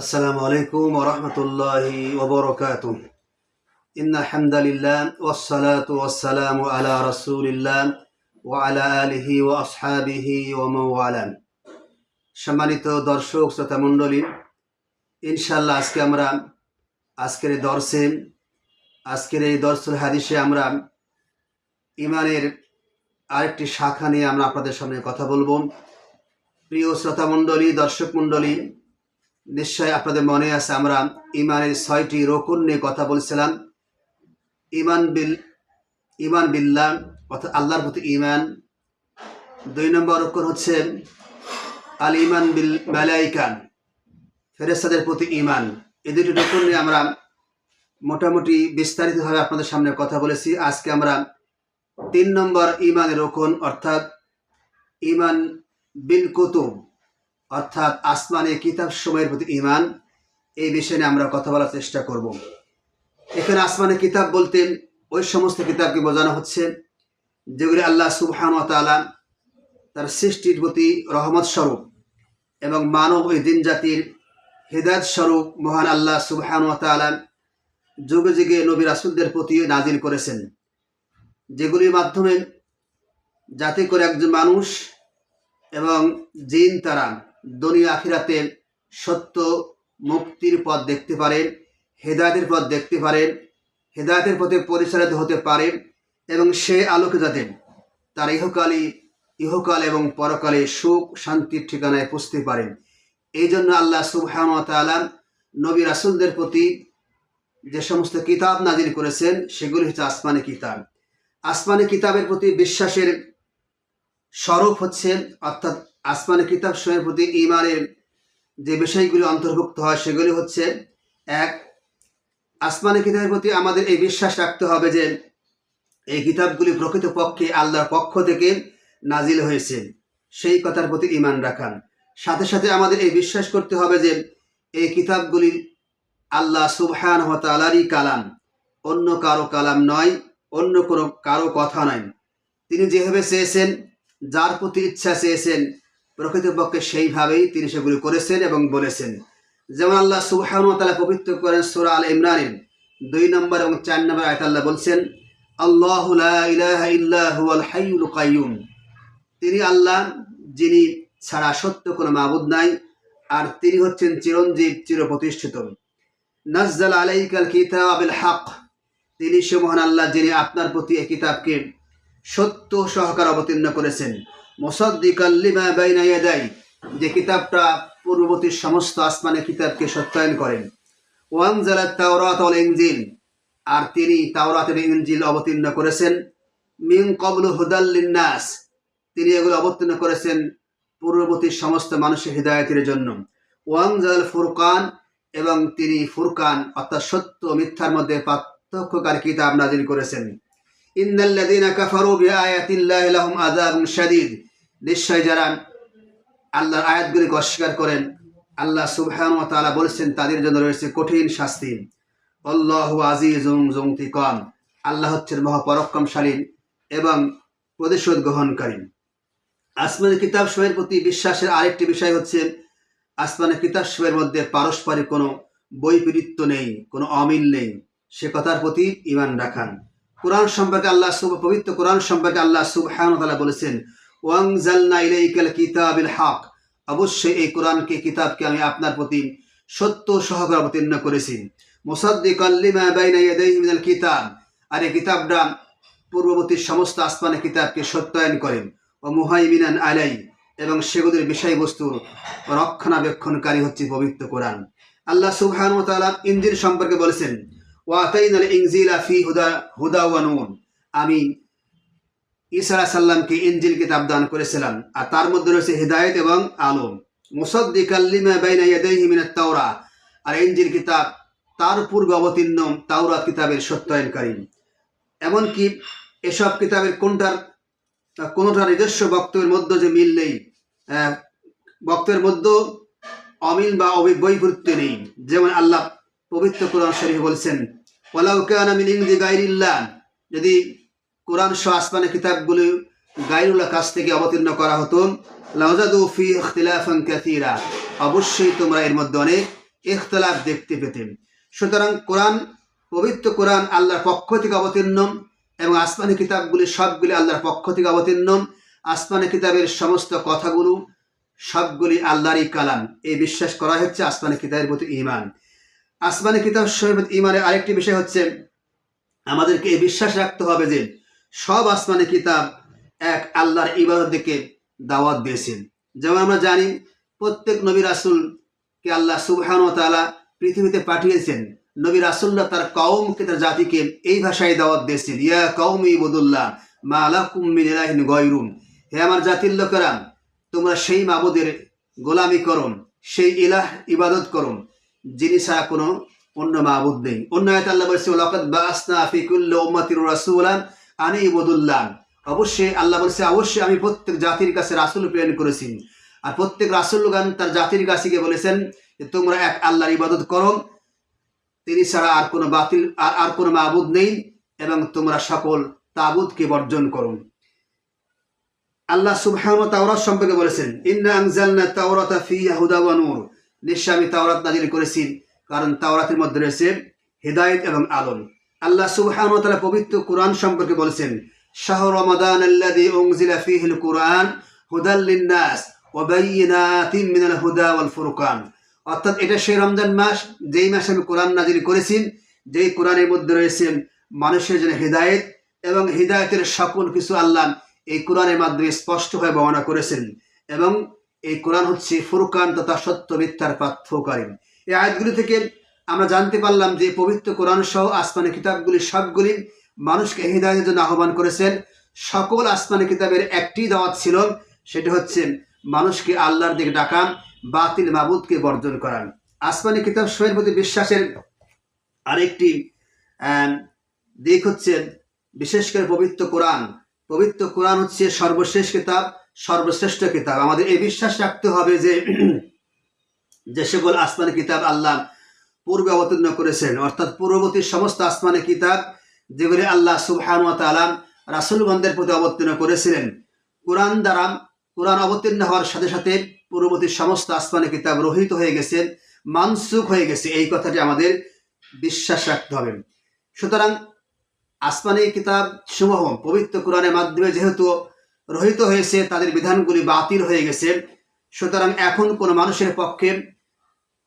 আসসালামু আলাইকুম ওরহমতুল্লাহি ওবরকাত ইন আলহামদুলিল্লাহ ওসালাত ওয়াসালাম আলা রসুলিল্লাহ ও আলা আলহি ও আসহাবিহি ও মৌআলাম সম্মানিত দর্শক, শ্রোতা মণ্ডলী ইনশাল্লাহ আজকে আমরা আজকের এই দর্শে, আজকের এই দর্শন হাদিসে আমরা ইমানের আরেকটি শাখা নিয়ে আমরা আপনাদের সামনে কথা বলব। প্রিয় শ্রোতা মণ্ডলী, দর্শক মণ্ডলী নিশ্চয় আপনাদের মনে আছে, আমরা ইমানের ছয়টি রকুন নিয়ে কথা বলছিলাম। ইমান বিল ইমান বিল্লাহ, অর্থাৎ আল্লাহর প্রতি ইমান দুই নম্বর রকুন হচ্ছে, আল ইমান বিল মালাইকান ফেরেস্তাদের প্রতি ইমান এই দুটি রকুন নিয়ে আমরা মোটামুটি বিস্তারিতভাবে আপনাদের সামনে কথা বলেছি। আজকে আমরা তিন নম্বর ইমানের রকুন, অর্থাৎ ইমান বিল কুতুব। অর্থাৎ আসমানে কিতাব সময়ের প্রতি ইমান এই বিষয় নিয়ে আমরা কথা বলার চেষ্টা করব। এখানে আসমানে কিতাব বলতে ওই সমস্ত কিতাবকে বোঝানো হচ্ছে যেগুলি আল্লাহ সুবহান তালা তার সৃষ্টির প্রতি রহমত স্বরূপ এবং মানব ওই দিন জাতির হৃদায়ত স্বরূপ মহান আল্লাহ সুবহান তালা যুগে যুগে নবী রাসুলদের প্রতি নাজিল করেছেন। যেগুলির মাধ্যমে যাতে করে একজন মানুষ এবং জিন তারা দুনিয়া আখিরাতে সত্য মুক্তির পথ দেখতে পারেন, হেদায়তের পথ দেখতে পারেন, হেদায়তের পথে পরিচালিত হতে পারেন এবং সে আলোকে যাতে তার ইহকালই ইহকাল এবং পরকালে সুখ, শান্তির ঠিকানায় পুষতে পারেন। এই জন্য আল্লাহ সুবহান তাআলা নবী রাসুলদের প্রতি যে সমস্ত কিতাব নাজির করেছেন, সেগুলি হচ্ছে আসমানি কিতাব। আসমানি কিতাবের প্রতি বিশ্বাসের স্বরূপ হচ্ছে অর্থাৎ আসমানি কিতাব সময়ের প্রতি ইমানের যে বিষয়গুলি অন্তর্ভুক্ত হয়, সেগুলি হচ্ছে, এক, আসমানি কিতাবের প্রতি আমাদের এই বিশ্বাস রাখতে হবে যে, এই কিতাবগুলি প্রকৃতপক্ষে আল্লাহর পক্ষ থেকে নাজিল হয়েছে। সেই কথার প্রতি ইমান রাখান সাথে সাথে আমাদের এই বিশ্বাস করতে হবে যে, এই কিতাবগুলি আল্লাহ সুবহান হতালারই কালাম। অন্য কারও কালাম নয়, অন্য কোনো কারও কথা নয়। তিনি যেভাবে চেয়েছেন, যার প্রতি ইচ্ছা চেয়েছেন প্রকৃতপক্ষে সেইভাবেই তিনি সেগুলি করেছেন এবং বলেছেন। যেমন আল্লাহ সুবহান তালা পবিত্র করেন সুরা আল ইমরানের দুই নম্বর এবং চার নম্বর আয়ত আল্লাহ বলছেন, আল্লাহ তিনি আল্লাহ, যিনি ছাড়া সত্য কোনো মাবুদ নাই, আর তিনি হচ্ছেন চিরঞ্জীব, চিরপ্রতিষ্ঠিত। নাজ্জাল আলাইকাল কিতাবিল হক। তিনি সে মহান আল্লাহ যিনি আপনার প্রতি এই কিতাবকে সত্য সহকার অবতীর্ণ করেছেন। মোসাদ্দিকাল্লিমা বাইনা ইয়াদাই, যে কিতাবটা পূর্ববর্তী সমস্ত আসমানের কিতাবকে সত্যায়ন করেন। ওয়ানজালা তাওরাত অল ইনজিল, আর তিনি তাওরাত এবং ইনজিল অবতীর্ণ করেছেন। মিন কবলু হুদাল্লিন্নাস তিনি এগুলো অবতীর্ণ করেছেন পূর্ববর্তী সমস্ত মানুষের হৃদায়তের জন্য। ওয়াংজাল ফুরকান, এবং তিনি ফুরকান, অর্থাৎ সত্য মিথ্যার মধ্যে পার্থক্যকার কিতাব নাজিল করেছেন। ইন্নাল্লাযীনা কাফারু বিআয়াতিল্লাহি লাহুম আযাবুন শাদীদ নিশ্চয় যারা আল্লাহর আয়াতগুলিকে অস্বীকার করেন, আল্লাহ সুবহানাহু ওয়া তাআলা বলেছেন তাদের জন্য রয়েছে কঠিন শাস্তি। আল্লাহু আজিজুন যুনতিকাম, আল্লাহ হচ্ছেন মহাপরাক্রমশালী এবং প্রতিশোধ গ্রহণকারী। আসমানের কিতাব সময়ের প্রতি বিশ্বাসের আরেকটি বিষয় হচ্ছে আসমানের কিতাব সময়ের মধ্যে পারস্পরিক কোনো বৈপরীত্য নেই, কোনো অমিল নেই। সে কথার প্রতি ইমান রাখান কোরআন সম্পর্কে আল্লাহ পবিত্র কোরআন সম্পর্কে আল্লাহ সুবহান তালা বলেছেন ওয়াংজালনা ইলাইকাল অবশ্যই এই কোরআনকে কিতাবকে আমি আপনার প্রতি সত্য সহকার অবতীর্ণ করেছি। মুসাদ্দিকাল লিমা বাইনা কিতাব। আর এই কিতাবটা পূর্ববর্তী সমস্ত আসমানে কিতাবকে সত্যায়ন করেন। ও মুহাইমিনান আলাই এবং সেগুলির বিষয়বস্তুর রক্ষণাবেক্ষণকারী হচ্ছে পবিত্র কোরআন। আল্লাহ সুবহান ও তাআলা ইনজিল সম্পর্কে বলেছেন ওয়াতাইনাল ইনজিলা ফি হুদা হুদা ওয়া নূর আমি ঈসা সাল্লামকে ইনজিল কিতাব দান করেছিলাম আর তার মধ্যে রয়েছে হিদায়াত এবং আলম। তাওরা আর ইনজিল কিতাব তার পূর্বে অবতীর্ণ তাওরাত কিতাবের সত্যায়নকারী। এমনকি এসব কিতাবের কোনটার কোনোটা নিজস্ব বক্তব্যের মধ্যে যে মিল নেই বক্তব্যের মধ্যে অমিল বা অবৈপরীত্য নেই। যেমন আল্লাহ পবিত্র কোরআন শরীফ বলছেন, ওয়ালাউ কানা মিন ইনদি গায়রিল্লাহ। যদি কোরআন সহ আসমানে কিতাবগুলি গায়রুল্লাহ কাছ থেকে অবতীর্ণ করা হতো। লাউজাদু ফি ইখতিলাফান অবশ্যই তোমরা এর মধ্যে অনেক ইখতলাফ দেখতে পেতেন সুতরাং কোরআন, পবিত্র কোরআন আল্লাহর পক্ষ থেকে অবতীর্ণ এবং আসমানি কিতাবগুলি সবগুলি আল্লাহর পক্ষ থেকে অবতীর্ণ। আসমানি কিতাবের সমস্ত কথাগুলো সবগুলি আল্লাহরই কালাম। এই বিশ্বাস করা হচ্ছে আসমানি কিতাবের প্রতি ইমান আসমানি কিতাব ইমানের আরেকটি বিষয় হচ্ছে, আমাদেরকে এই বিশ্বাস রাখতে হবে যে সব আসমানি কিতাব এক আল্লাহর ইবাদত দিকে দাওয়াত দিয়েছেন। যেমন আমরা জানি, প্রত্যেক নবী রাসুলকে আল্লাহ সুবহান তাআলা পৃথিবীতে পাঠিয়েছেন। নবী রাসুল্লাহ তার কওমকে, তার জাতিকে এই ভাষায় দাওয়াত দিয়েছেন, ইয়া কওমি ইবুদুল্লাহ, মা আলা মিন ইলাহিন গায়রুম। হে আমার জাতির লোকেরা, তোমরা সেই মাবুদের গোলামি করুন সেই ইলাহ ইবাদত করুন যিনি ছাড়া কোনো অন্য মাবুদ নেই। অন্য আয়াত আল্লাহ বলছে ওয়ালাকাদ বাআসনা ফি কুল্লি উম্মাতির রাসূলান আনি ইবদুল্লাহ। অবশ্যই আল্লাহ বলছে, অবশ্যই আমি প্রত্যেক জাতির কাছে রাসূল প্রেরণ করেছি। আর প্রত্যেক রাসূলগান তার জাতির কাছে গিয়ে বলেছেন যে, তোমরা এক আল্লাহর ইবাদত করো। তিনি ছাড়া আর কোনো বাতিল, আর আর কোনো মাবুদ নেই এবং তোমরা সকল তাবুদকে বর্জন করো। আল্লাহ সুবহানাহু ওয়া তাওরাত সম্পর্কে বলেছেন, ইন্না আনজালনা তাওরাতা ফিহা হুদা ওয়া নূর। নিশ্চয় আমি তাওরাত নাজিল করেছি, কারণ তাওরাতের মধ্যে রয়েছে হিদায়াত এবং আলোন আল্লাহ সুবহানাহু ওয়া তাআলা পবিত্র কোরআন সম্পর্কে বলেছেন, শাহর রমাদান আল্লাযী উনজিলা ফীহিল কুরআন হুদাল লিন-নাস ওয়া বায়িনাতিন মিনাল হুদা ওয়াল ফুরকান। অর্থাৎ এটা সেই রমজান মাস, যেই মাসে আমি কোরআন নাজিল করেছি, যেই কোরআনের মধ্যে রয়েছে মানুষের জন্য হৃদায়ত এবং হৃদায়তের সকল কিছু আল্লাহ এই কোরআনের মাধ্যমে স্পষ্টভাবে বর্ণনা করেছেন এবং এই কোরআন হচ্ছে ফুরকান তথা সত্য মিথ্যার পার্থকারী এই আয়াতগুলি থেকে আমরা জানতে পারলাম যে পবিত্র কোরআন সহ আসমানি কিতাবগুলি সবগুলি মানুষকে হৃদায়তের জন্য আহ্বান করেছেন। সকল আসমানি কিতাবের একটি দাওয়াত ছিল, সেটা হচ্ছে মানুষকে আল্লাহর দিকে ডাকা, বাতিল মাবুদকে বর্জন করান আসমানি কিতাব সময়ের প্রতি বিশ্বাসের আরেকটি দিক হচ্ছে বিশেষ করে পবিত্র কোরআন। পবিত্র কোরআন হচ্ছে সর্বশেষ কিতাব, সর্বশ্রেষ্ঠ কিতাব। আমাদের এই বিশ্বাস রাখতে হবে যে যে সকল আসমানি কিতাব আল্লাহ পূর্বে অবতীর্ণ করেছেন। অর্থাৎ পূর্ববর্তী সমস্ত আসমানি কিতাব যেগুলি আল্লাহ সুবহান ওয়া তাআলা রাসূলগণদের প্রতি অবতীর্ণ করেছিলেন। কোরআন দ্বারা কোরআন অবতীর্ণ হওয়ার সাথে সাথে পূর্ববর্তী সমস্ত আসমানি কিতাব রহিত হয়ে গেছে, মানসুখ হয়ে গেছে। এই কথাটি আমাদের বিশ্বাস রাখতে হবে। সুতরাং আসমানি কিতাব সমূহ পবিত্র কোরআনের মাধ্যমে যেহেতু রহিত হয়েছে, তাদের বিধানগুলি বাতিল হয়ে গেছে। সুতরাং এখন কোনো মানুষের পক্ষে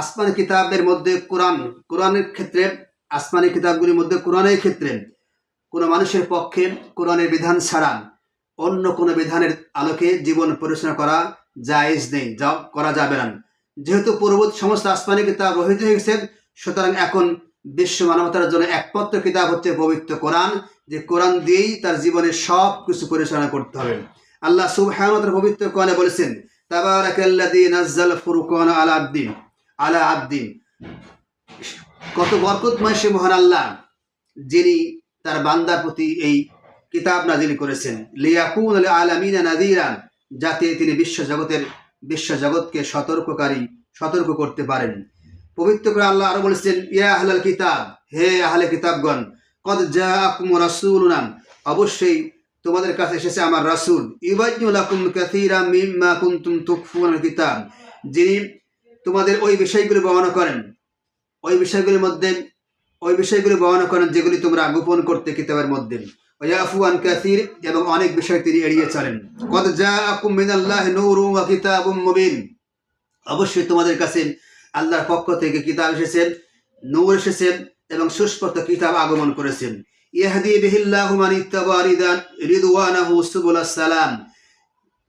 আসমানি কিতাবের মধ্যে কোরআন, কোরআনের ক্ষেত্রে, আসমানি কিতাবগুলির মধ্যে কোরআনের ক্ষেত্রে কোনো মানুষের পক্ষে কোরআনের বিধান ছাড়া অন্য কোনো বিধানের আলোকে জীবন পরিচালনা করা জায়েজ নেই, যা করা যাবে না। যেহেতু পূর্ববর্তী সমস্ত আসমানি কিতাব রহিত হয়ে সুতরাং এখন বিশ্ব মানবতার জন্য একমাত্র কিতাব হচ্ছে পবিত্র কোরআন, যে কোরআন দিয়েই তার জীবনের সব কিছু পরিচালনা করতে হবে। আল্লাহ সুবহানাহু পবিত্র কোরআনে বলেছেন, তাবারাকাল্লাযী নাযাল ফুরকান আলা আবদিন আলা আবদিন। কত বরকতময় সে মহান আল্লাহ, যিনি তার বান্দার প্রতি এই কিতাব নাজিল করেছেন। লিয়াকুন আল আলামিনা নাযীরান, যাতে তিনি বিশ্ব জগতের, বিশ্ব জগৎকে সতর্ককারী, সতর্ক করতে পারেন। পবিত্র করে আল্লাহ আরও বলেছেন, ইয়া আহলাল কিতাব, হে আহলে কিতাবগণ, কদ জাআকুম রাসূলুনা, অবশ্যই তোমাদের কাছে এসেছে আমার রাসূল। ইউবাইয়্যু লাকুম কাসীরাম মিম্মা কুনতুম তুখফুনাল কিতাব, যিনি তোমাদের ওই বিষয়গুলি বর্ণনা করেন। ওই বিষয়গুলির মধ্যে, ওই বিষয়গুলি বর্ণনা করেন যেগুলি তোমরা গোপন করতে কিতাবের মধ্যে। ওয়াফু আন কাসীর এবং অনেক বিষয় তিনি এড়িয়ে চলেন। কদ জাআকুম মিনাল্লাহি নূরুন ওয়া কিতাবুম মুবিন। অবশ্যই তোমাদের কাছে আল্লাহর পক্ষ থেকে কিতাব এসেছেন, নূর এসেছেন এবং সুস্পষ্ট কিতাব আগমন করেছেন। ইহদি বিহিল্লাহু মান ইত্তাবা রিদওয়ানাহু সুবুলাস সালাম।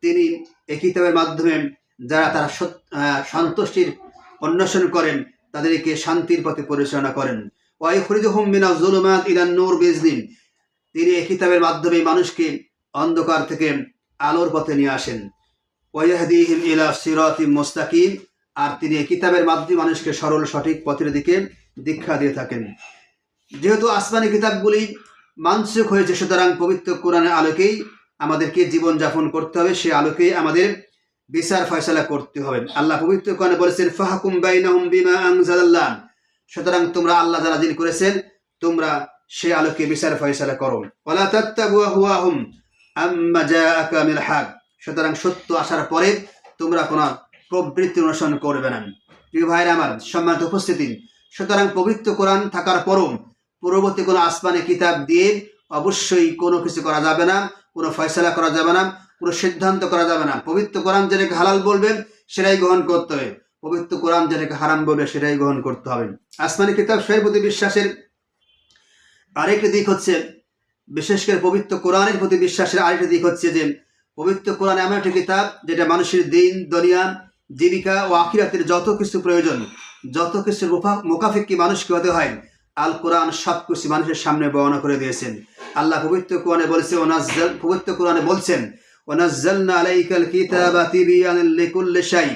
তিনি এই কিতাবের মাধ্যমে যারা তারা সন্তুষ্টির অন্বেষণ করেন, তাদেরকে শান্তির পথে পরিচালনা করেন। ওয়াইখরিজুহুম মিনাজ যুলুমাত ইলান নূর বিইজনিন তিনি এই কিতাবের মাধ্যমে মানুষকে অন্ধকার থেকে আলোর পথে নিয়ে আসেন। ওয়াহদিহিম ইলা সিরাতিম মুস্তাকিম। আর তিনি এই কিতাবের মাধ্যমে মানুষকে সরল, সঠিক পথের দিকে দীক্ষা দিয়ে থাকেন। যেহেতু আসমানি কিতাবগুলি মানসিক হয়েছে, সুতরাং পবিত্র কোরআনের আলোকেই আমাদেরকে জীবনযাপন করতে হবে। সে আলোকেই আমাদের বিচার ফয়সালা করতে হবে। আল্লাহ পবিত্র কোরআনে বলেছেন, ফাহাকুম বাইনাহুম বিমা আনজালাল্লাহ। সুতরাং তোমরা আল্লাহ যারা দিন করেছেন, তোমরা সে আলোকে বিচার ফয়সালা করো। ওয়ালা আম্মা জাআকা হক। সুতরাং সত্য আসার পরে তোমরা কোনো প্রবৃত্তি অনুসরণ করবে না। প্রিয় ভাইরা আমার, সম্মানিত উপস্থিতি, সুতরাং পবিত্র কোরআন থাকার পরও পূর্ববর্তী কোনো আসমানি কিতাব দিয়ে অবশ্যই কোনো কিছু করা যাবে না, কোনো ফয়সলা করা যাবে না। কোনো সিদ্ধান্ত করা যাবে না। পবিত্র কোরআন যেটাকে হালাল বলবেন, সেটাই গ্রহণ করতে হবে। পবিত্র কোরআন যেটাকে হারাম বলবে, সেটাই গ্রহণ করতে হবে। আসমানি কিতাব সেই প্রতি বিশ্বাসের আরেকটি দিক হচ্ছে, বিশেষ করে পবিত্র কোরআনের প্রতি বিশ্বাসের আরেকটি দিক হচ্ছে যে, পবিত্র কোরআন এমন একটি কিতাব যেটা মানুষের দিন, দুনিয়া, জীবিকা ও আখিরাতের যত কিছু প্রয়োজন, যত কিছু মোকাফিকি মানুষকে হতে হয় আল কোরআন সব কিছু মানুষের সামনে বর্ণনা করে দিয়েছেন। আল্লাহ পবিত্র কোরআনে বলছে, ওনাজ্জাল, পবিত্র কোরআনে বলছেন লিকুল্লি শাই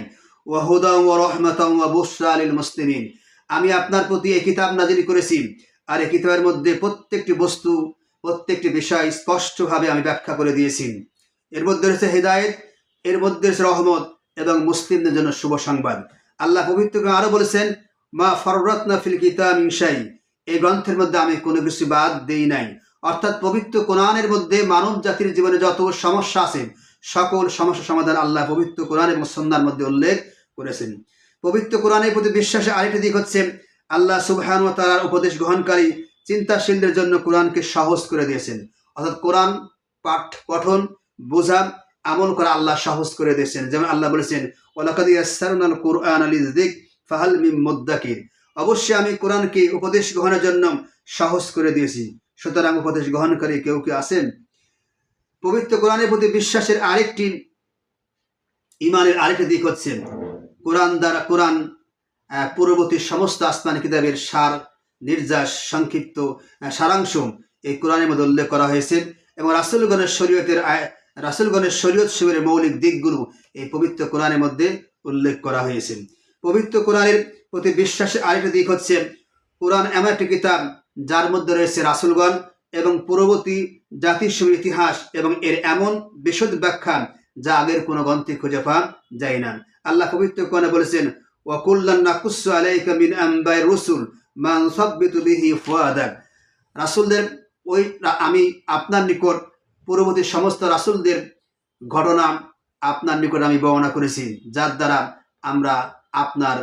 ওয়া হুদান ওয়া রাহমাতান ওয়া বুশরা লিল মুসলিমিন আমি আপনার প্রতি এই কিতাব নাজিল করেছি আর এই কিতাবের মধ্যে প্রত্যেকটি বস্তু, প্রত্যেকটি বিষয় স্পষ্টভাবে আমি ব্যাখ্যা করে দিয়েছি। এর মধ্যে রয়েছে হেদায়েত, এর মধ্যে রয়েছে রহমত এবং মুসলিমদের জন্য শুভ সংবাদ। আল্লাহ পবিত্র আরও বলেছেন, মা ফররত্না ফিল কিতাব ইনসাই এই গ্রন্থের মধ্যে আমি কোনো কিছু বাদ দেই নাই। অর্থাৎ পবিত্র কোরআনের মধ্যে মানব জাতির জীবনে যত সমস্যা আছে, সকল সমস্যা সমাধান আল্লাহ পবিত্র কোরআন এবং সন্ধ্যার মধ্যে উল্লেখ করেছেন। পবিত্র কোরআনের প্রতি বিশ্বাসে আরেকটি দিক হচ্ছে, আল্লাহ সুবহান ও তার উপদেশ গ্রহণকারী চিন্তাশীলদের জন্য কোরআনকে সহজ করে দিয়েছেন। অর্থাৎ কোরআন পাঠ, পঠন, বোঝা, আমল করা আল্লাহ সহজ করে দিয়েছেন। যেমন আল্লাহ বলেছেন ওলাকাদিয়াল কোরআন আলী দিক ফাহাল মিম অবশ্যই আমি কোরআনকে উপদেশ গ্রহণের জন্য সহজ করে দিয়েছি। সুতরাং উপদেশ গ্রহণকারী কেউ কেউ আছেন? পবিত্র কোরআনের প্রতি বিশ্বাসের আরেকটি, ইমানের আরেকটি দিক হচ্ছে কোরআন দ্বারা কোরআন পূর্ববর্তী সমস্ত আসমানি কিতাবের সার, নির্যাস, সংক্ষিপ্ত সারাংশ এই কোরআনের মধ্যে উল্লেখ করা হয়েছে এবং রাসুলগণের শরীয়তের রাসুলগণের শরীয়ত শিবের মৌলিক দিকগুলো এই পবিত্র কোরআনের মধ্যে উল্লেখ করা হয়েছে। পবিত্র কোরআনের প্রতি বিশ্বাসের আরেকটি দিক হচ্ছে কোরআন এমন একটি কিতাব যার মধ্যে রয়েছে রাসুলগণ এবং পূর্ববর্তী জাতির ইতিহাস এবং এর এমন বিশদ ব্যাখ্যা যা আগের কোনো গ্রন্থে খুঁজে পাওয়া যায় না। আল্লাহ পবিত্র কোরআনে বলেছেন ওয়াকুল্লান নাকুসু আলাইকা মিন আম্বাই রসুল মান সাব্বিতু বিহি ফুয়াদাক। রাসূলদের ওই আমি আপনার নিকট পূর্ববর্তী সমস্ত রাসূলদের ঘটনা আপনার নিকট আমি বর্ণনা করেছি, যার দ্বারা আমরা আপনার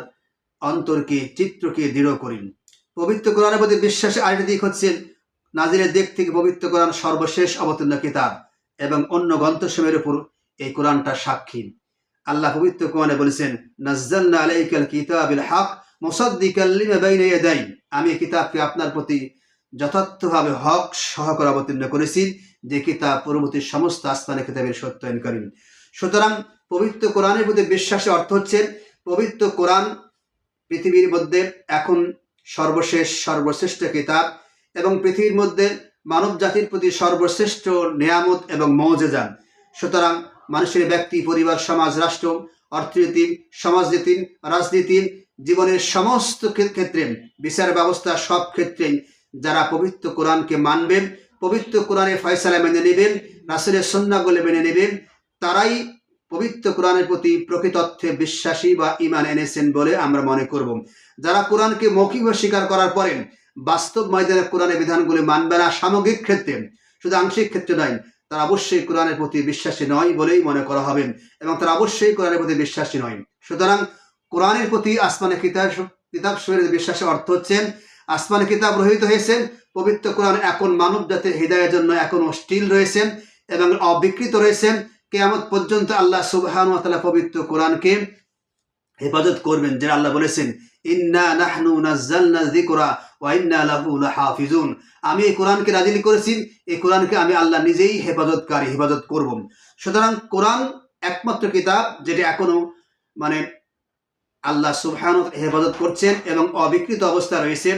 অন্তরকে, চিত্রকে দৃঢ় করি। পবিত্র কোরআনের প্রতি বিশ্বাসে আরেকটি দিক হচ্ছে নাজিরের দিক থেকে পবিত্র কোরআন সর্বশেষ অবতীর্ণ কিতাব এবং অন্য গ্রন্থসমূহের উপর এই কোরআনটা সাক্ষী। আল্লাহ পবিত্র কোরআনে বলেছেন, নাজ্জালনা আলাইকাল কিতাবিল হক মুসাদ্দিকাল লিমা বাইনা ইয়াদাই। আমি কিতাবকে আপনার প্রতি যথার্থভাবে হক সহকারে অবতীর্ণ করেছি, যে কিতাব পরবর্তী সমস্ত আস্থানে কিতাবের সত্যায়নকারী সুতরাং পবিত্র কোরআনের প্রতি বিশ্বাসের অর্থ হচ্ছে, পবিত্র কোরআন পৃথিবীর মধ্যে এখন সর্বশেষ, সর্বশ্রেষ্ঠ কিতাব এবং পৃথিবীর মধ্যে মানব জাতির প্রতি সর্বশ্রেষ্ঠ নিয়ামত এবং মৌজেজান সুতরাং মানুষের ব্যক্তি, পরিবার, সমাজ, রাষ্ট্র, অর্থনীতি, সমাজনীতি, রাজনীতি, জীবনের সমস্ত ক্ষেত্রে বিচার ব্যবস্থা সব ক্ষেত্রেই যারা পবিত্র কোরআনকে মানবেন, পবিত্র কোরআনে ফয়সালা মেনে নেবেন, রাসুলের সন্ন্যাগুলো মেনে নেবেন, তারাই পবিত্র কোরআনের প্রতি প্রকৃতর্থে বিশ্বাসী বা ইমান এনেছেন বলে আমরা মনে করব। যারা কোরআনকে মৌখিকভাবে স্বীকার করার পরে বাস্তব ময়দানে কোরআনের বিধানগুলি মানবে না সামগ্রিক ক্ষেত্রে, শুধু আংশিক ক্ষেত্রে নয়, তারা অবশ্যই কোরআনের প্রতি বিশ্বাসী নয় বলেই মনে করা হবে এবং তারা অবশ্যই কোরআনের প্রতি বিশ্বাসী নয়। সুতরাং কোরআনের প্রতি আসমানে কিতাব কিতাব শরীরের বিশ্বাসের অর্থ হচ্ছে, আসমানে কিতাব রহিত হয়েছেন পবিত্র কোরআন এখন মানব জাতির হৃদয়ের জন্য এখনও স্টিল রয়েছেন এবং অবিকৃত রয়েছেন কেয়ামত পর্যন্ত আল্লাহ সুবহান পবিত্র কোরআনকে হেফাজত করবেন যে আল্লাহ বলেছেন, ইন্না নাহনু নাজ্জালনা যিকরা ওয়া ইন্না লাহু লাহাফিজুন। আমি এই কোরআনকে নাজিল করেছি, এই কোরআনকে আমি আল্লাহ নিজেই হেফাজতকারী, হেফাজত করব। সুতরাং কোরআন একমাত্র কিতাব যেটা এখনও মানে আল্লাহ সুবহান হেফাজত করছেন এবং অবিকৃত অবস্থা রয়েছে।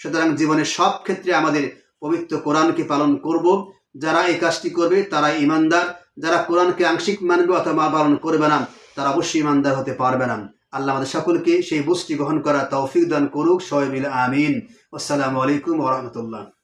সুতরাং জীবনের সব ক্ষেত্রে আমাদের পবিত্র কোরআনকে পালন করব। যারা এই কাজটি করবে তারা ইমানদার যারা কোরআনকে আংশিক মানবে অথবা পালন করবে না, তারা অবশ্যই ইমানদার হতে পারবে না। আল্লাহ আমাদের সকলকে সেই বুঝটি গ্রহণ করা তৌফিক দান করুক। সবাই আমিন। আসসালামু আলাইকুম ওরহমতুল্লাহ